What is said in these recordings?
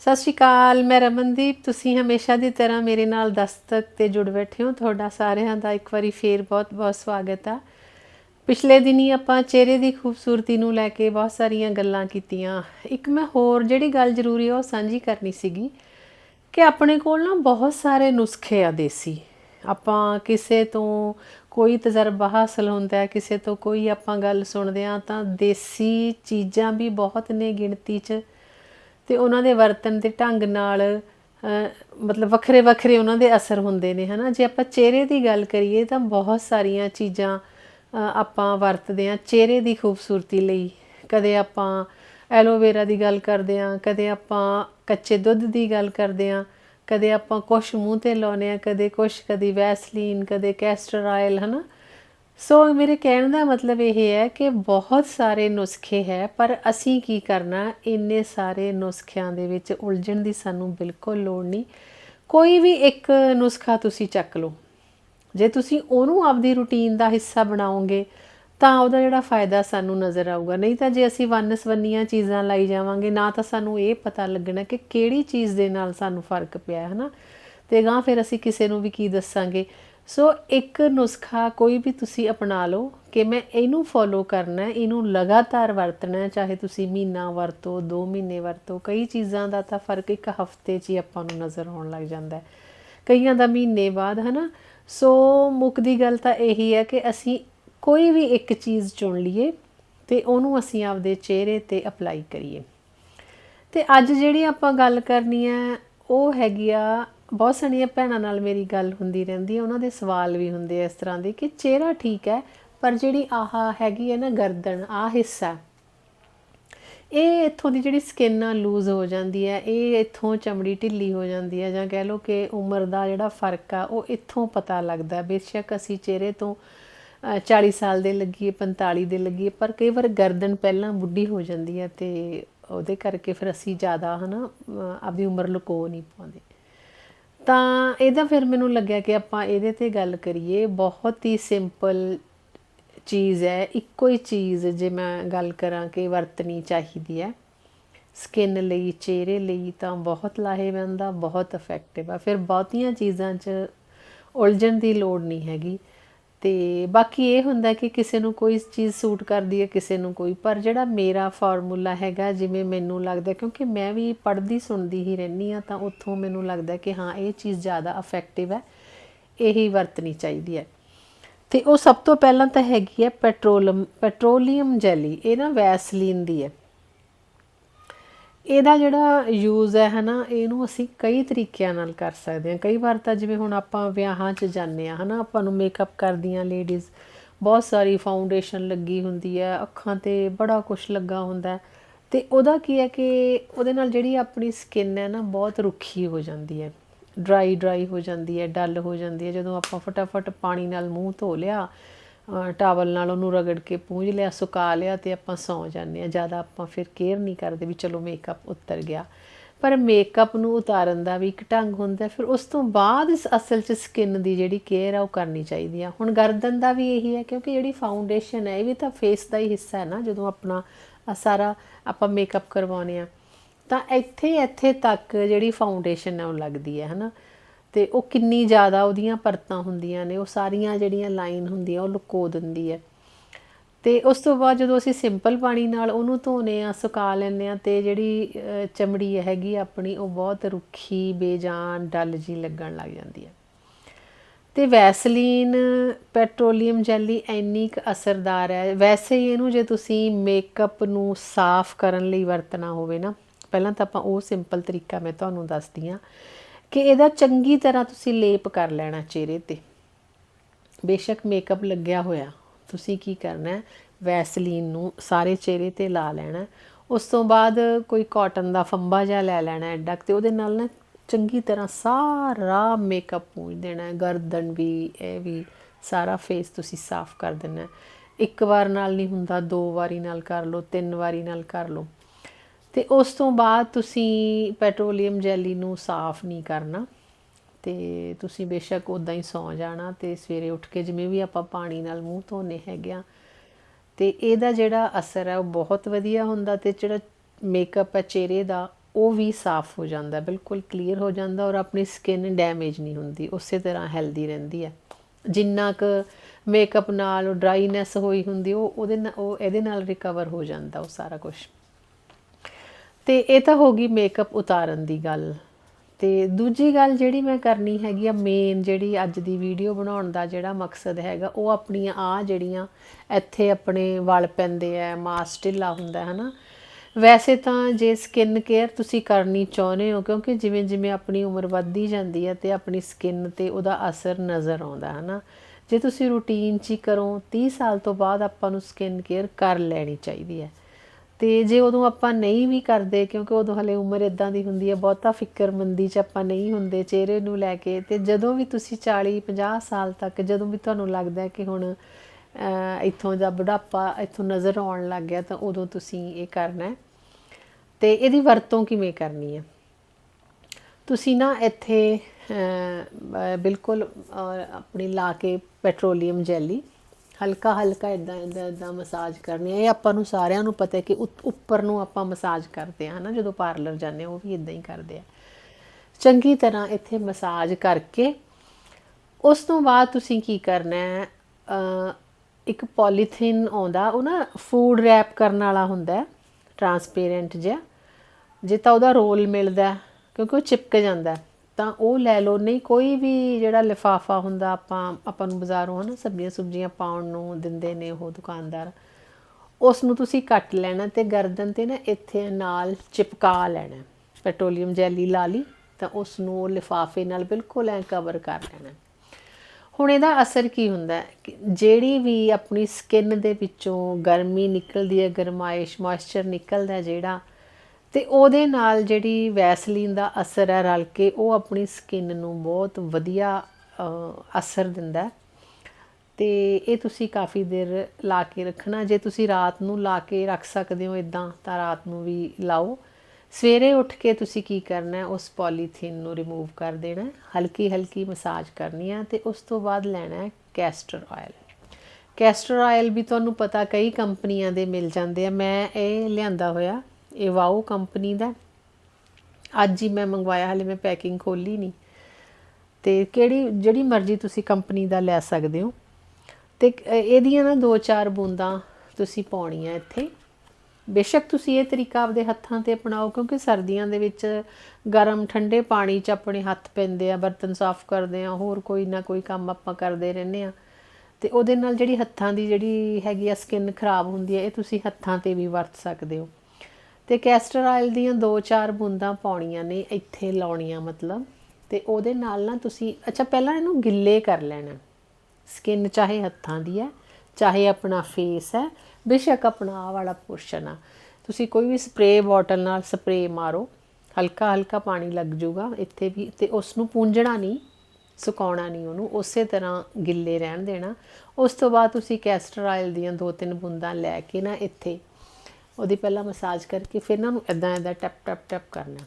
ਸਤਿ ਸ਼੍ਰੀ ਅਕਾਲ, ਮੈਂ ਰਮਨਦੀਪ। ਤੁਸੀਂ ਹਮੇਸ਼ਾ ਦੀ ਤਰ੍ਹਾਂ ਮੇਰੇ ਨਾਲ ਦਸਤਕ ਤੇ ਜੁੜ ਬੈਠੇ ਹੋ। ਤੁਹਾਡਾ ਸਾਰਿਆਂ ਦਾ ਇੱਕ ਵਾਰੀ ਫੇਰ ਬਹੁਤ-ਬਹੁਤ ਸਵਾਗਤ ਆ। ਪਿਛਲੇ ਦਿਨੀ ਆਪਾਂ ਚਿਹਰੇ ਦੀ ਖੂਬਸੂਰਤੀ ਨੂੰ ਲੈ ਕੇ ਬਹੁਤ ਸਾਰੀਆਂ ਗੱਲਾਂ ਕੀਤੀਆਂ। ਇੱਕ ਮੈਂ ਹੋਰ ਜਿਹੜੀ ਗੱਲ ਜ਼ਰੂਰੀ ਆ, ਉਹ ਸਾਂਝੀ ਕਰਨੀ ਸੀਗੀ ਕਿ ਆਪਣੇ ਕੋਲ ਨਾ ਬਹੁਤ ਸਾਰੇ ਨੁਸਖੇ ਆ ਦੇਸੀ। ਆਪਾਂ ਕਿਸੇ ਤੋਂ ਕੋਈ ਤਜਰਬਾ ਹਾਸਲ ਹੁੰਦਾ ਕਿਸੇ ਤੋਂ ਕੋਈ ਆਪਾਂ ਗੱਲ ਸੁਣਦੇ ਆ ਤਾਂ ਦੇਸੀ ਚੀਜ਼ਾਂ ਵੀ ਬਹੁਤ ਨੇ ਗਿਣਤੀ 'ਚ। ਤੇ ਉਹਨਾਂ ਦੇ ਵਰਤਨ ਦੇ ਢੰਗ ਨਾਲ ਮਤਲਬ ਵੱਖਰੇ ਵੱਖਰੇ ਉਹਨਾਂ ਦੇ ਅਸਰ ਹੁੰਦੇ ਨੇ, ਹਨਾ? ਜੇ ਆਪਾਂ ਚਿਹਰੇ ਦੀ ਗੱਲ ਕਰੀਏ ਤਾਂ ਬਹੁਤ ਸਾਰੀਆਂ ਚੀਜ਼ਾਂ ਆਪਾਂ ਵਰਤਦੇ ਆ ਚਿਹਰੇ ਦੀ ਖੂਬਸੂਰਤੀ ਲਈ। ਕਦੇ ਆਪਾਂ ਐਲੋਵੇਰਾ ਦੀ ਗੱਲ ਕਰਦੇ ਆ ਕਦੇ ਆਪਾਂ ਕੱਚੇ ਦੁੱਧ ਦੀ ਗੱਲ ਕਰਦੇ ਆ ਕਦੇ ਆਪਾਂ ਕੁਛ ਮੂੰਹ ਤੇ ਲਾਉਨੇ ਆ ਕਦੇ ਕੁਛ, ਕਦੀ ਵੈਸਲੀਨ ਕਦੇ ਕੈਸਟਰ ਆਇਲ ਹਨਾ? ਸੋ ਮੇਰੇ ਕਹਿਣ ਦਾ ਮਤਲਬ ਇਹ ਹੈ ਕਿ ਬਹੁਤ ਸਾਰੇ ਨੁਸਖੇ ਹੈ, ਪਰ ਅਸੀਂ ਕੀ ਕਰਨਾ? ਇੰਨੇ ਸਾਰੇ ਨੁਸਖਿਆਂ ਦੇ ਵਿੱਚ ਉਲਝਣ ਦੀ ਸਾਨੂੰ ਬਿਲਕੁਲ ਲੋੜ ਨਹੀਂ। ਕੋਈ ਵੀ ਇੱਕ ਨੁਸਖਾ ਤੁਸੀਂ ਚੱਕ ਲਓ। ਜੇ ਤੁਸੀਂ ਉਹਨੂੰ ਆਪਦੀ ਰੁਟੀਨ ਦਾ ਹਿੱਸਾ ਬਣਾਓਗੇ, ਤਾਂ ਉਹਦਾ ਜਿਹੜਾ ਫਾਇਦਾ ਸਾਨੂੰ ਨਜ਼ਰ ਆਊਗਾ। ਨਹੀਂ ਤਾਂ ਜੇ ਅਸੀਂ ਵੰਨ-ਸਵੰਨੀਆਂ ਚੀਜ਼ਾਂ ਲਾਈ ਜਾਵਾਂਗੇ, ਨਾ ਤਾਂ ਸਾਨੂੰ ਇਹ ਪਤਾ ਲੱਗਣਾ ਕਿ ਕਿਹੜੀ ਚੀਜ਼ ਦੇ ਨਾਲ ਸਾਨੂੰ ਫ਼ਰਕ ਪਿਆ ਹੈ ਹਨਾ ਤੇ ਗਾਂ ਫਿਰ ਅਸੀਂ ਕਿਸੇ ਨੂੰ ਵੀ ਕੀ ਦੱਸਾਂਗੇ? ਸੋ ਇੱਕ ਨੁਸਖਾ ਕੋਈ ਵੀ ਤੁਸੀਂ ਅਪਣਾ ਲਓ ਕਿ ਮੈਂ ਇਹਨੂੰ ਫੋਲੋ ਕਰਨਾ ਹੈ, ਇਹਨੂੰ ਲਗਾਤਾਰ ਵਰਤਣਾ ਹੈ, ਚਾਹੇ ਤੁਸੀਂ ਮਹੀਨਾ ਵਰਤੋ 2 ਮਹੀਨੇ ਵਰਤੋ, ਕਈ ਚੀਜ਼ਾਂ ਦਾ ਤਾਂ ਫ਼ਰਕ ਇੱਕ ਹਫ਼ਤੇ 'ਚ ਹੀ ਆਪਾਂ ਨੂੰ ਨਜ਼ਰ ਆਉਣ ਲੱਗ ਜਾਂਦਾ ਹੈ। ਕਈਆਂ ਦਾ ਮਹੀਨੇ ਬਾਅਦ, ਹਨਾ? ਸੋ ਮੁੱਕਦੀ ਗੱਲ ਤਾਂ ਇਹੀ ਹੈ ਕਿ ਅਸੀਂ ਕੋਈ ਵੀ ਇੱਕ ਚੀਜ਼ ਚੁਣ ਲਈਏ ਤੇ ਉਹਨੂੰ ਅਸੀਂ ਆਪਦੇ ਚਿਹਰੇ ਤੇ ਅਪਲਾਈ ਕਰੀਏ। ਤੇ ਅੱਜ ਜਿਹੜੀ ਆਪਾਂ ਗੱਲ ਕਰਨੀ ਹੈ, ਉਹ ਹੈਗੀ ਆ ਬਹੁਤ ਸਾਰੀਆਂ ਭੈਣਾਂ ਨਾਲ ਮੇਰੀ ਗੱਲ ਹੁੰਦੀ ਰਹਿੰਦੀ ਹੈ ਉਹਨਾਂ ਦੇ ਸਵਾਲ ਵੀ ਹੁੰਦੇ ਆ ਇਸ ਤਰ੍ਹਾਂ ਦੇ ਕਿ ਚਿਹਰਾ ਠੀਕ ਹੈ ਪਰ ਜਿਹੜੀ ਆਹ ਹੈਗੀ ਹੈ ਨਾ ਗਰਦਨ ਆ ਹਿੱਸਾ ਇਹ ਇੱਥੋਂ ਦੀ ਜਿਹੜੀ ਸਕਿਨ ਆ ਲੂਜ਼ ਹੋ ਜਾਂਦੀ ਹੈ ਇਹ ਇੱਥੋਂ ਚਮੜੀ ਢਿੱਲੀ ਹੋ ਜਾਂਦੀ ਹੈ ਜਾਂ ਕਹਿ ਲਓ ਕਿ ਉਮਰ ਦਾ ਜਿਹੜਾ ਫ਼ਰਕ ਆ ਉਹ ਇੱਥੋਂ ਪਤਾ ਲੱਗਦਾ ਬੇਸ਼ੱਕ ਅਸੀਂ ਚਿਹਰੇ ਤੋਂ ਅ, 40 ਸਾਲ ਦੇ ਲੱਗੀਏ 45 ਦੇ ਲੱਗੀਏ ਪਰ ਕਈ ਵਾਰ ਗਰਦਨ ਪਹਿਲਾਂ ਬੁੱਢੀ ਹੋ ਜਾਂਦੀ ਹੈ ਤੇ ਉਹਦੇ ਕਰਕੇ ਫਿਰ ਅਸੀਂ ਜ਼ਿਆਦਾ ਹਨਾ ਅ, ਆਪਦੀ ਉਮਰ ਲੁਕੋ ਨਹੀਂ ਪਾਉਂਦੇ। ਤਾਂ ਇਹਦਾ ਫਿਰ ਮੈਨੂੰ ਲੱਗਿਆ ਕਿ ਆਪਾਂ ਇਹਦੇ ਤੇ ਗੱਲ ਕਰੀਏ, ਬਹੁਤ ਹੀ ਸਿੰਪਲ ਚੀਜ਼ ਹੈ। ਇੱਕੋ ਹੀ ਚੀਜ਼ ਜੇ ਮੈਂ ਗੱਲ ਕਰਾਂ ਕਿ ਵਰਤਣੀ ਚਾਹੀਦੀ ਹੈ। ਸਕਿਨ ਲਈ, ਚਿਹਰੇ ਲਈ ਤਾਂ ਬਹੁਤ ਲਾਹੇਵੰਦ ਆ, ਬਹੁਤ ਇਫੈਕਟਿਵ ਆ। ਫਿਰ ਬਹੁਤੀਆਂ ਚੀਜ਼ਾਂ 'ਚ ਉਲਝਣ ਦੀ ਲੋੜ ਨਹੀਂ ਹੈਗੀ। ਤੇ ਬਾਕੀ ਇਹ ਹੁੰਦਾ ਕਿ ਕਿਸੇ ਨੂੰ ਕੋਈ ਚੀਜ਼ ਸੂਟ ਕਰਦੀ ਹੈ, ਕਿਸੇ ਨੂੰ ਕੋਈ। ਪਰ ਜਿਹੜਾ ਮੇਰਾ ਫਾਰਮੂਲਾ ਹੈਗਾ, ਜਿਵੇਂ ਮੈਨੂੰ ਲੱਗਦਾ, ਕਿਉਂਕਿ ਮੈਂ ਵੀ ਪੜ੍ਹਦੀ ਸੁਣਦੀ ਹੀ ਰਹਿੰਦੀ ਆ ਤਾਂ ਉੱਥੋਂ ਮੈਨੂੰ ਲੱਗਦਾ ਕਿ ਹਾਂ, ਇਹ ਚੀਜ਼ ਜ਼ਿਆਦਾ ਇਫੈਕਟਿਵ ਹੈ, ਇਹੀ ਵਰਤਣੀ ਚਾਹੀਦੀ ਹੈ। ਤੇ ਉਹ ਸਭ ਤੋਂ ਪਹਿਲਾਂ ਤਾਂ ਹੈਗੀ ਹੈ ਪੈਟਰੋਲਮ, ਪੈਟਰੋਲੀਅਮ ਜੈਲੀ, ਇਹ ਨਾ ਵੈਸਲੀਨ ਦੀ ਹੈ। ਇਹਦਾ ਜਿਹੜਾ ਯੂਜ਼ ਹੈ ਹਨਾ, ਇਹਨੂੰ ਅਸੀਂ ਕਈ ਤਰੀਕਿਆਂ ਨਾਲ ਕਰ ਸਕਦੇ ਹਾਂ। ਕਈ ਵਾਰ ਤਾਂ ਜਿਵੇਂ ਹੁਣ ਆਪਾਂ ਵਿਆਹਾਂ 'ਚ ਜਾਂਦੇ ਆ ਹਨਾ, ਆਪਾਂ ਨੂੰ ਮੇਕਅਪ ਕਰਦੀਆਂ ਲੇਡੀਜ਼ ਬਹੁਤ ਸਾਰੀ ਫਾਊਂਡੇਸ਼ਨ ਲੱਗੀ ਹੁੰਦੀ ਹੈ, ਅੱਖਾਂ ਤੇ ਬੜਾ ਕੁਝ ਲੱਗਾ ਹੁੰਦਾ ਹੈ। ਤੇ ਉਹਦਾ ਕੀ ਹੈ ਕਿ ਉਹਦੇ ਨਾਲ ਜਿਹੜੀ ਆਪਣੀ ਸਕਿਨ ਹੈ ਨਾ, ਬਹੁਤ ਰੁੱਖੀ ਹੋ ਜਾਂਦੀ ਹੈ। ਡਰਾਈ ਡਰਾਈ ਹੋ ਜਾਂਦੀ ਹੈ ਡਲ ਹੋ ਜਾਂਦੀ ਹੈ। ਜਦੋਂ ਆਪਾਂ ਫਟਾਫਟ ਪਾਣੀ ਨਾਲ ਮੂੰਹ ਧੋ ਲਿਆ ਟਾਵਲ ਨਾਲ ਉਹਨੂੰ ਰਗੜ ਕੇ ਪੂੰਝ ਲਿਆ, ਸੁਕਾ ਲਿਆ ਤੇ ਆਪਾਂ ਸੌਂ ਜਾਂਦੇ ਆ ਜ਼ਿਆਦਾ ਆਪਾਂ ਫਿਰ ਕੇਅਰ ਨਹੀਂ ਕਰਦੇ ਵੀ ਚਲੋ ਮੇਕਅਪ ਉਤਰ ਗਿਆ। ਪਰ ਮੇਕਅਪ ਨੂੰ ਉਤਾਰਨ ਦਾ ਵੀ ਇੱਕ ਢੰਗ ਹੁੰਦਾ ਫਿਰ ਉਸ ਤੋਂ ਬਾਅਦ ਇਸ ਅਸਲ 'ਚ ਸਕਿਨ ਦੀ ਜਿਹੜੀ ਕੇਅਰ ਆ ਉਹ ਕਰਨੀ ਚਾਹੀਦੀ ਆ। ਹੁਣ ਗਰਦਨ ਦਾ ਵੀ ਇਹੀ ਹੈ ਕਿਉਂਕਿ ਜਿਹੜੀ ਫਾਊਂਡੇਸ਼ਨ ਹੈ, ਇਹ ਵੀ ਤਾਂ ਫੇਸ ਦਾ ਹੀ ਹਿੱਸਾ ਹੈ ਨਾ। ਜਦੋਂ ਆਪਣਾ ਸਾਰਾ ਆਪਾਂ ਮੇਕਅਪ ਕਰਵਾਉਂਦੇ ਆ ਤਾਂ ਇੱਥੇ ਇੱਥੇ ਤੱਕ ਜਿਹੜੀ ਫਾਊਂਡੇਸ਼ਨ ਹੈ ਉਹ ਲੱਗਦੀ ਹੈ, ਹਨਾ? ਤੇ ਉਹ ਕਿੰਨੀ ਜ਼ਿਆਦਾ ਉਹਦੀਆਂ ਪਰਤਾਂ ਹੁੰਦੀਆਂ ਨੇ, ਉਹ ਸਾਰੀਆਂ ਜਿਹੜੀਆਂ ਲਾਈਨ ਹੁੰਦੀਆਂ, ਉਹ ਲੁਕੋ ਦਿੰਦੀ ਹੈ। ਤੇ ਉਸ ਤੋਂ ਬਾਅਦ ਜਦੋਂ ਅਸੀਂ ਸਿੰਪਲ ਪਾਣੀ ਨਾਲ ਉਹਨੂੰ ਧੋਨੇ ਆ, ਸੁਕਾ ਲੈਂਦੇ ਆ ਤੇ ਜਿਹੜੀ ਚਮੜੀ ਹੈਗੀ ਆਪਣੀ, ਉਹ ਬਹੁਤ ਰੁੱਖੀ, ਬੇਜਾਨ, ਡਲ ਜੀ ਲੱਗਣ ਲੱਗ ਜਾਂਦੀ ਹੈ। ਤੇ ਵੈਸਲੀਨ, ਪੈਟਰੋਲੀਅਮ ਜੈਲੀ ਇੰਨੀ ਕੁ ਅਸਰਦਾਰ ਹੈ। ਵੈਸੇ ਹੀ ਇਹਨੂੰ ਜੇ ਤੁਸੀਂ ਮੇਕਅਪ ਨੂੰ ਸਾਫ਼ ਕਰਨ ਲਈ ਵਰਤਣਾ ਹੋਵੇ ਨਾ, ਪਹਿਲਾਂ ਤਾਂ ਆਪਾਂ ਉਹ ਸਿੰਪਲ ਤਰੀਕਾ ਮੈਂ ਤੁਹਾਨੂੰ ਦੱਸਦੀ ਆ ਕਿ ਇਹਦਾ ਚੰਗੀ ਤਰ੍ਹਾਂ ਤੁਸੀਂ ਲੇਪ ਕਰ ਲੈਣਾ ਚਿਹਰੇ ਤੇ। ਬੇਸ਼ੱਕ ਮੇਕਅਪ ਲੱਗਿਆ ਹੋਇਆ। ਤੁਸੀਂ ਕੀ ਕਰਨਾ ਹੈ? ਵੈਸਲੀਨ ਨੂੰ ਸਾਰੇ ਚਿਹਰੇ ਤੇ ਲਾ ਲੈਣਾ ਉਸ ਤੋਂ ਬਾਅਦ ਕੋਈ ਕਾਟਨ ਦਾ ਫੰਬਾ ਜਿਹਾ ਲੈ ਲੈਣਾ ਐਡਾ ਕੁ ਤੇ ਉਹਦੇ ਨਾਲ ਨਾ ਚੰਗੀ ਤਰ੍ਹਾਂ ਸਾਰਾ ਮੇਕਅਪ ਪੂੰਝ ਦੇਣਾ ਗਰਦਨ ਵੀ, ਇਹ ਵੀ, ਸਾਰਾ ਫੇਸ ਤੁਸੀਂ ਸਾਫ਼ ਕਰ ਦੇਣਾ ਇੱਕ ਵਾਰ ਨਾਲ ਨਹੀਂ ਹੁੰਦਾ, ਦੋ ਵਾਰੀ ਨਾਲ ਕਰ ਲਓ, ਤਿੰਨ ਵਾਰੀ ਨਾਲ ਕਰ ਲਓ। ਤੇ ਉਸ ਤੋਂ ਬਾਅਦ ਤੁਸੀਂ ਪੈਟਰੋਲੀਅਮ ਜੈਲੀ ਨੂੰ ਸਾਫ਼ ਨਹੀਂ ਕਰਨਾ ਤੇ ਤੁਸੀਂ ਬੇਸ਼ੱਕ ਉਦਾਂ ਹੀ ਸੌਂ ਜਾਣਾ ਤੇ ਸਵੇਰੇ ਉੱਠ ਕੇ ਜਿਵੇਂ ਵੀ ਆਪਾਂ ਪਾਣੀ ਨਾਲ ਮੂੰਹ ਧੋਨੇ ਹੈਗੇ ਆ, ਤੇ ਇਹਦਾ ਜਿਹੜਾ ਅਸਰ ਹੈ ਉਹ ਬਹੁਤ ਵਧੀਆ ਹੁੰਦਾ ਤੇ ਜਿਹੜਾ ਮੇਕਅਪ ਹੈ ਚਿਹਰੇ ਦਾ ਉਹ ਵੀ ਸਾਫ਼ ਹੋ ਜਾਂਦਾ, ਬਿਲਕੁਲ ਕਲੀਅਰ ਹੋ ਜਾਂਦਾ ਔਰ ਆਪਣੀ ਸਕਿਨ ਡੈਮੇਜ ਨਹੀਂ ਹੁੰਦੀ, ਉਸੇ ਤਰ੍ਹਾਂ ਹੈਲਦੀ ਰਹਿੰਦੀ ਹੈ। ਜਿੰਨਾ ਕੁ ਮੇਕਅਪ ਨਾਲ ਡਰਾਈਨੈਸ ਹੋਈ ਹੁੰਦੀ, ਉਹ ਉਹਦੇ ਨਾਲ ਉਹ ਇਹਦੇ ਨਾਲ ਰਿਕਵਰ ਹੋ ਜਾਂਦਾ ਉਹ ਸਾਰਾ ਕੁਝ ਤੇ ਇਹ ਤਾਂ ਹੋ ਗਈ ਮੇਕਅਪ ਉਤਾਰਨ ਦੀ ਗੱਲ। ਤੇ ਦੂਜੀ ਗੱਲ ਜਿਹੜੀ ਮੈਂ ਕਰਨੀ ਹੈਗੀ ਆ ਮੇਨ ਜਿਹੜੀ ਅੱਜ ਦੀ ਵੀਡੀਓ ਬਣਾਉਣ ਦਾ ਜਿਹੜਾ ਮਕਸਦ ਹੈਗਾ, ਉਹ ਆਪਣੀਆਂ ਆ ਜਿਹੜੀਆਂ ਇੱਥੇ ਆਪਣੇ ਵਾਲ ਪੈਂਦੇ ਆ, ਮਾਸ ਢਿੱਲਾ ਹੁੰਦਾ ਹੈ ਹਨਾ। ਵੈਸੇ ਤਾਂ ਜੇ ਸਕਿਨ ਕੇਅਰ ਤੁਸੀਂ ਕਰਨੀ ਚਾਹੁੰਦੇ ਹੋ, ਕਿਉਂਕਿ ਜਿਵੇਂ ਜਿਵੇਂ ਆਪਣੀ ਉਮਰ ਵੱਧਦੀ ਜਾਂਦੀ ਹੈ ਤੇ ਆਪਣੀ ਸਕਿਨ ਤੇ ਉਹਦਾ ਅਸਰ ਨਜ਼ਰ ਆਉਂਦਾ ਹੈ ਨਾ ਜੇ ਤੁਸੀਂ ਰੂਟੀਨ 'ਚ ਹੀ ਕਰੋ 30 ਸਾਲ ਤੋਂ ਬਾਅਦ ਆਪਾਂ ਨੂੰ ਸਕਿਨ ਕੇਅਰ ਕਰ ਲੈਣੀ ਚਾਹੀਦੀ ਹੈ। ਤੇ ਜੇ ਉਦੋਂ ਆਪਾਂ ਨਹੀਂ ਵੀ ਕਰਦੇ, ਕਿਉਂਕਿ ਉਦੋਂ ਹਲੇ ਉਮਰ ਇਦਾਂ ਦੀ ਹੁੰਦੀ ਹੈ, ਬਹੁਤਾ ਫਿਕਰਮੰਦੀ 'ਚ ਆਪਾਂ ਨਹੀਂ ਹੁੰਦੇ ਚਿਹਰੇ ਨੂੰ ਲੈ ਕੇ, ਤੇ ਜਦੋਂ ਵੀ ਤੁਸੀਂ 40 50 ਸਾਲ ਤੱਕ ਜਦੋਂ ਵੀ ਤੁਹਾਨੂੰ ਲੱਗਦਾ ਹੈ ਕਿ ਹੁਣ ਇੱਥੋਂ ਦਾ ਬੁਢਾਪਾ ਇੱਥੋਂ ਨਜ਼ਰ ਆਉਣ ਲੱਗ ਗਿਆ, ਤਾਂ ਉਦੋਂ ਤੁਸੀਂ ਇਹ ਕਰਨਾ ਹੈ। ਤੇ ਇਹਦੀ ਵਰਤੋਂ ਕਿਵੇਂ ਕਰਨੀ ਹੈ? ਤੁਸੀਂ ਨਾ ਇੱਥੇ ਬਿਲਕੁਲ ਆਪਣੀ ਲਾ ਕੇ ਪੈਟਰੋਲੀਅਮ ਜੈਲੀ ਹਲਕਾ ਹਲਕਾ ਇਦਾਂ ਇਦਾਂ ਇਦਾਂ ਮਸਾਜ ਕਰਨੀ ਹੈ ਇਹ ਆਪਾਂ ਨੂੰ ਸਾਰਿਆਂ ਨੂੰ ਪਤਾ ਹੈ ਕਿ ਉੱਪਰ ਨੂੰ ਆਪਾਂ ਮਸਾਜ ਕਰਦੇ ਹਾਂ ਨਾ ਜਦੋਂ ਪਾਰਲਰ ਜਾਂਦੇ ਹਾਂ ਉਹ ਵੀ ਇਦਾਂ ਹੀ ਕਰਦੇ ਆ। ਚੰਗੀ ਤਰ੍ਹਾਂ ਇੱਥੇ ਮਸਾਜ ਕਰਕੇ, ਉਸ ਤੋਂ ਬਾਅਦ ਤੁਸੀਂ ਕੀ ਕਰਨਾ ਹੈ? ਇੱਕ ਪੋਲੀਥੀਨ ਆਉਂਦਾ, ਉਹ ਨਾ ਫੂਡ ਰੈਪ ਕਰਨ ਵਾਲਾ ਹੁੰਦਾ ਟਰਾਂਸਪੇਰੈਂਟ ਜਿਹਾ, ਜੇ ਤਾਂ ਉਹਦਾ ਰੋਲ ਮਿਲਦਾ ਕਿਉਂਕਿ ਉਹ ਚਿਪਕ ਜਾਂਦਾ ਤਾਂ ਉਹ ਲੈ ਲਓ। ਨਹੀਂ, ਕੋਈ ਵੀ ਜਿਹੜਾ ਲਿਫਾਫਾ ਹੁੰਦਾ, ਆਪਾਂ ਆਪਾਂ ਨੂੰ ਬਾਜ਼ਾਰੋਂ ਹਨਾ ਸਬਜ਼ੀਆਂ ਸੁਬਜ਼ੀਆਂ ਪਾਉਣ ਨੂੰ ਦਿੰਦੇ ਨੇ ਉਹ ਦੁਕਾਨਦਾਰ। ਉਸ ਨੂੰ ਤੁਸੀਂ ਕੱਟ ਲੈਣਾ ਤੇ ਗਰਦਨ ਤੇ ਨਾ ਇੱਥੇ ਨਾਲ ਚਿਪਕਾ ਲੈਣਾ। ਪੈਟਰੋਲੀਅਮ ਜੈਲੀ ਲਾ ਲਈ ਤਾਂ ਉਸ ਨੂੰ ਉਹ ਲਿਫਾਫੇ ਨਾਲ ਬਿਲਕੁਲ ਐ ਕਵਰ ਕਰ ਲੈਣਾ। ਹੁਣ ਇਹਦਾ ਅਸਰ ਕੀ ਹੁੰਦਾ ਕਿ ਜਿਹੜੀ ਵੀ ਆਪਣੀ ਸਕਿਨ ਦੇ ਵਿੱਚੋਂ ਗਰਮੀ ਨਿਕਲਦੀ ਹੈ, ਗਰਮਾਇਸ਼ ਮੋਇਸਚਰ ਨਿਕਲਦਾ ਜਿਹੜਾ ਤੇ ਉਹਦੇ ਨਾਲ ਜਿਹੜੀ ਵੈਸਲੀਨ ਦਾ ਅਸਰ ਹੈ ਰਲ ਕੇ, ਉਹ ਆਪਣੀ ਸਕਿਨ ਨੂੰ ਬਹੁਤ ਵਧੀਆ ਅਸਰ ਦਿੰਦਾ ਹੈ। ਤੇ ਇਹ ਤੁਸੀਂ ਕਾਫੀ ਦੇਰ ਲਾ ਕੇ ਰੱਖਣਾ। ਜੇ ਤੁਸੀਂ ਰਾਤ ਨੂੰ ਲਾ ਕੇ ਰੱਖ ਸਕਦੇ ਹੋ ਇਦਾਂ ਤਾਂ ਰਾਤ ਨੂੰ ਵੀ ਲਾਓ। ਸਵੇਰੇ ਉੱਠ ਕੇ ਤੁਸੀਂ ਕੀ ਕਰਨਾ ਉਸ ਪੋਲੀਥੀਨ ਨੂੰ ਰਿਮੂਵ ਕਰ ਦੇਣਾ ਹਲਕੀ ਹਲਕੀ ਮਸਾਜ ਕਰਨੀ ਹੈ ਤੇ ਉਸ ਤੋਂ ਬਾਅਦ ਲੈਣਾ ਹੈ ਕੈਸਟਰ ਆਇਲ ਕੈਸਟਰ ਆਇਲ ਵੀ ਤੁਹਾਨੂੰ ਪਤਾ ਕਈ ਕੰਪਨੀਆਂ ਦੇ ਮਿਲ ਜਾਂਦੇ ਆ। ਮੈਂ ਇਹ ਲਿਆਂਦਾ ਹੋਇਆ ਇਹ ਵਾਓ ਕੰਪਨੀ ਦਾ। ਅੱਜ ਹੀ ਮੈਂ ਮੰਗਵਾਇਆ, ਹਲੇ ਮੈਂ ਪੈਕਿੰਗ ਖੋਲੀ ਨਹੀਂ। ਤੇ ਕਿਹੜੀ, ਜਿਹੜੀ ਮਰਜ਼ੀ ਤੁਸੀਂ ਕੰਪਨੀ ਦਾ ਲੈ ਸਕਦੇ ਹੋ। ਤੇ ਇਹਦੀਆਂ ਨਾ ਦੋ ਚਾਰ ਬੂੰਦਾਂ ਤੁਸੀਂ ਪਾਉਣੀਆਂ ਇੱਥੇ। ਬੇਸ਼ੱਕ ਤੁਸੀਂ ਇਹ ਤਰੀਕਾ ਆਪਦੇ ਹੱਥਾਂ ਤੇ ਅਪਣਾਓ, ਕਿਉਂਕਿ ਸਰਦੀਆਂ ਦੇ ਵਿੱਚ ਗਰਮ ਠੰਡੇ ਪਾਣੀ 'ਚ ਆਪਣੇ ਹੱਥ ਪੈਂਦੇ ਆ, ਬਰਤਨ ਸਾਫ਼ ਕਰਦੇ ਆ, ਹੋਰ ਕੋਈ ਨਾ ਕੋਈ ਕੰਮ ਆਪਾਂ ਕਰਦੇ ਰਹਿੰਦੇ ਆ। ਤੇ ਉਹਦੇ ਨਾਲ ਜਿਹੜੀ ਹੱਥਾਂ ਦੀ ਜਿਹੜੀ ਹੈਗੀ ਆ ਸਕਿਨ ਖਰਾਬ ਹੁੰਦੀ ਹੈ ਇਹ ਤੁਸੀਂ ਹੱਥਾਂ ਤੇ ਵੀ ਵਰਤ ਸਕਦੇ ਹੋ। ਤੇ ਕੈਸਟਰ ਆਇਲ ਦੀਆਂ ਦੋ ਚਾਰ ਬੂੰਦਾਂ ਪਾਉਣੀਆਂ ਨੇ ਇੱਥੇ ਲਾਉਣੀਆਂ ਮਤਲਬ, ਤੇ ਉਹਦੇ ਨਾਲ ਨਾ ਤੁਸੀਂ, ਅੱਛਾ, ਪਹਿਲਾਂ ਇਹਨੂੰ ਗਿੱਲੇ ਕਰ ਲੈਣਾ। ਸਕਿਨ ਚਾਹੇ ਹੱਥਾਂ ਦੀ ਹੈ, ਚਾਹੇ ਆਪਣਾ ਫੇਸ ਹੈ, ਬੇਸ਼ੱਕ ਆਪਣਾ ਆ ਵਾਲਾ ਪੋਰਸ਼ਨ ਆ। ਤੁਸੀਂ ਕੋਈ ਵੀ ਸਪਰੇ ਬੋਟਲ ਨਾਲ ਸਪਰੇ ਮਾਰੋ, ਹਲਕਾ ਹਲਕਾ ਪਾਣੀ ਲੱਗ ਜਾਊਗਾ ਇੱਥੇ ਵੀ, ਤੇ ਉਸ ਨੂੰ ਪੂੰਝਣਾ ਨਹੀਂ, ਸੁਕਾਉਣਾ ਨਹੀਂ ਉਹਨੂੰ, ਉਸੇ ਤਰ੍ਹਾਂ ਗਿੱਲੇ ਰਹਿਣ ਦੇਣਾ। ਉਸ ਤੋਂ ਬਾਅਦ ਤੁਸੀਂ ਕੈਸਟਰ ਆਇਲ ਦੀਆਂ ਦੋ ਤਿੰਨ ਬੂੰਦਾਂ ਲੈ ਕੇ ਨਾ ਇੱਥੇ ਉਹਦੀ ਪਹਿਲਾਂ ਮਸਾਜ ਕਰਕੇ ਫਿਰ ਨਾ ਨੂੰ ਇਦਾਂ ਇਦਾਂ ਟੈਪ ਟੈਪ ਟੈਪ ਕਰਨਾ।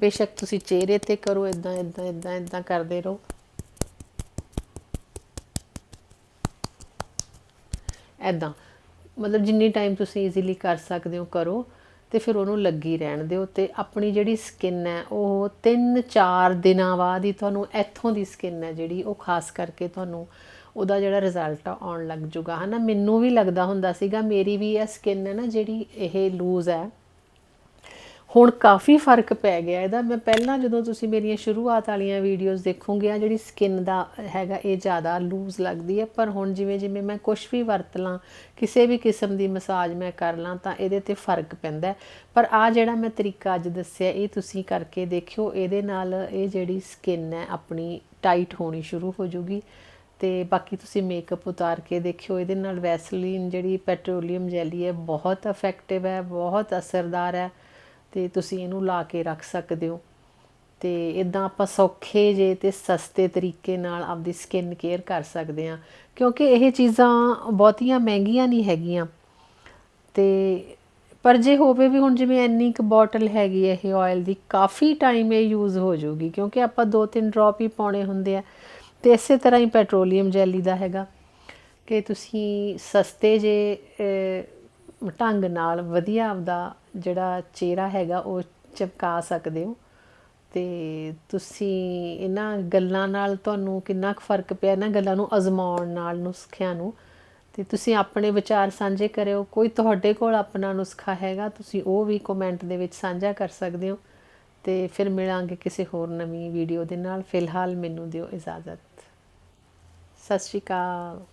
ਬੇਸ਼ੱਕ ਤੁਸੀਂ ਚਿਹਰੇ ਤੇ ਕਰੋ ਇਦਾਂ ਇਦਾਂ ਇਦਾਂ ਇਦਾਂ ਕਰਦੇ ਰਹੋ। ਐਦਾਂ ਮਤਲਬ ਜਿੰਨੀ ਟਾਈਮ ਤੁਸੀਂ ਈਜ਼ੀਲੀ ਕਰ ਸਕਦੇ ਹੋ, ਕਰੋ ਤੇ ਫਿਰ ਉਹਨੂੰ ਲੱਗੀ ਰਹਿਣ ਦਿਓ ਤੇ ਆਪਣੀ ਜਿਹੜੀ ਸਕਿਨ ਹੈ, ਉਹ 3-4 ਦਿਨਾਂ ਬਾਅਦ ਹੀ ਤੁਹਾਨੂੰ ਇੱਥੋਂ ਦੀ ਸਕਿਨ ਹੈ ਜਿਹੜੀ, ਉਹ ਖਾਸ ਕਰਕੇ ਤੁਹਾਨੂੰ ਉਹਦਾ ਜਿਹੜਾ ਰਿਜ਼ਲਟ ਆ, ਆਉਣ ਲੱਗ ਜੂਗਾ। ਹਨਾ, ਮੈਨੂੰ ਵੀ ਲੱਗਦਾ ਹੁੰਦਾ ਸੀਗਾ, ਮੇਰੀ ਵੀ ਇਹ ਸਕਿਨ ਹੈ ਨਾ, ਜਿਹੜੀ ਇਹ ਲੂਜ਼ ਹੈ, ਹੁਣ ਕਾਫੀ ਫ਼ਰਕ ਪੈ ਗਿਆ। ਇਹਦਾ ਮੈਂ ਪਹਿਲਾਂ ਜਦੋਂ ਤੁਸੀਂ ਮੇਰੀਆਂ ਸ਼ੁਰੂਆਤ ਵਾਲੀਆਂ ਵੀਡੀਓਜ਼ ਦੇਖੋਗੇ ਆ ਜਿਹੜੀ ਸਕਿਨ ਦਾ ਹੈਗਾ, ਇਹ ਜ਼ਿਆਦਾ ਲੂਜ਼ ਲੱਗਦੀ ਹੈ। ਪਰ ਹੁਣ ਜਿਵੇਂ ਜਿਵੇਂ ਮੈਂ ਕੁਝ ਵੀ ਵਰਤ ਲਾਂ, ਕਿਸੇ ਵੀ ਕਿਸਮ ਦੀ ਮਸਾਜ ਮੈਂ ਕਰ ਲਾਂ, ਤਾਂ ਇਹਦੇ ਤੇ ਫ਼ਰਕ ਪੈਂਦਾ ਪਰ ਆ ਜਿਹੜਾ ਮੈਂ ਤਰੀਕਾ ਅੱਜ ਦੱਸਿਆ, ਇਹ ਤੁਸੀਂ ਕਰਕੇ ਦੇਖਿਓ, ਇਹਦੇ ਨਾਲ ਇਹ ਜਿਹੜੀ ਸਕਿਨ ਹੈ, ਆਪਣੀ ਟਾਈਟ ਹੋਣੀ ਸ਼ੁਰੂ ਹੋ ਜੂਗੀ। ਤੇ ਬਾਕੀ ਤੁਸੀਂ ਮੇਕਅਪ ਉਤਾਰ ਕੇ ਦੇਖਿਓ, ਇਹਦੇ ਨਾਲ ਵੈਸਲੀਨ ਜਿਹੜੀ ਪੈਟਰੋਲੀਅਮ ਜੈਲੀ ਹੈ ਬਹੁਤ ਇਫੈਕਟਿਵ ਹੈ, ਬਹੁਤ ਅਸਰਦਾਰ ਹੈ ਤੇ ਤੁਸੀਂ ਇਹਨੂੰ ਲਾ ਕੇ ਰੱਖ ਸਕਦੇ ਹੋ। ਤੇ ਇਦਾਂ ਆਪਾਂ ਸੌਖੇ ਜੇ ਤੇ ਸਸਤੇ ਤਰੀਕੇ ਨਾਲ ਆਪਦੀ ਸਕਿਨ ਕੇਅਰ ਕਰ ਸਕਦੇ ਹਾਂ, ਕਿਉਂਕਿ ਇਹ ਚੀਜ਼ਾਂ ਬਹੁਤੀਆਂ ਮਹਿੰਗੀਆਂ ਨਹੀਂ ਹੈਗੀਆਂ। ਤੇ ਪਰ ਜੇ ਹੋਵੇ ਵੀ ਹੁਣ ਜਿਵੇਂ ਇੰਨੀ ਕੁ ਬੋਟਲ ਹੈਗੀ ਹੈ ਇਹ ਆਇਲ ਦੀ, ਕਾਫੀ ਟਾਈਮ ਇਹ ਯੂਜ਼ ਹੋ ਜਾਊਗੀ, ਕਿਉਂਕਿ ਆਪਾਂ ਦੋ ਤਿੰਨ ਡ੍ਰੌਪ ਹੀ ਪਾਉਣੇ ਹੁੰਦੇ ਆ। ਤੇ ਇਸੇ ਤਰ੍ਹਾਂ ਹੀ ਪੈਟਰੋਲੀਅਮ ਜੈਲੀ ਦਾ ਹੈਗਾ ਕਿ ਤੁਸੀਂ ਸਸਤੇ ਜੇ ਢੰਗ ਨਾਲ ਵਧੀਆ ਆਪਦਾ ਜਿਹੜਾ ਚਿਹਰਾ ਹੈਗਾ ਉਹ ਚਮਕਾ ਸਕਦੇ ਹੋ। ਤੇ ਤੁਸੀਂ ਇਹਨਾਂ ਗੱਲਾਂ ਨਾਲ ਤੁਹਾਨੂੰ ਕਿੰਨਾ ਕੁ ਫ਼ਰਕ ਪਿਆ, ਇਹਨਾਂ ਗੱਲਾਂ ਨੂੰ ਅਜ਼ਮਾਉਣ ਨਾਲ, ਨੁਸਖਿਆਂ ਨੂੰ। ਤੇ ਤੁਸੀਂ ਆਪਣੇ ਵਿਚਾਰ ਸਾਂਝੇ ਕਰਿਓ, ਕੋਈ ਤੁਹਾਡੇ ਕੋਲ ਆਪਣਾ ਨੁਸਖਾ ਹੈਗਾ, ਤੁਸੀਂ ਉਹ ਵੀ ਕਮੈਂਟ ਦੇ ਵਿੱਚ ਸਾਂਝਾ ਕਰ ਸਕਦੇ ਹੋ। ਤੇ ਫਿਰ ਮਿਲਾਂਗੇ ਕਿਸੇ ਹੋਰ ਨਵੀਂ ਵੀਡੀਓ ਦੇ ਨਾਲ। ਫਿਲਹਾਲ ਮੈਨੂੰ ਦਿਓ ਇਜਾਜ਼ਤ। ਸਤਿ ਸ਼੍ਰੀ ਅਕਾਲ।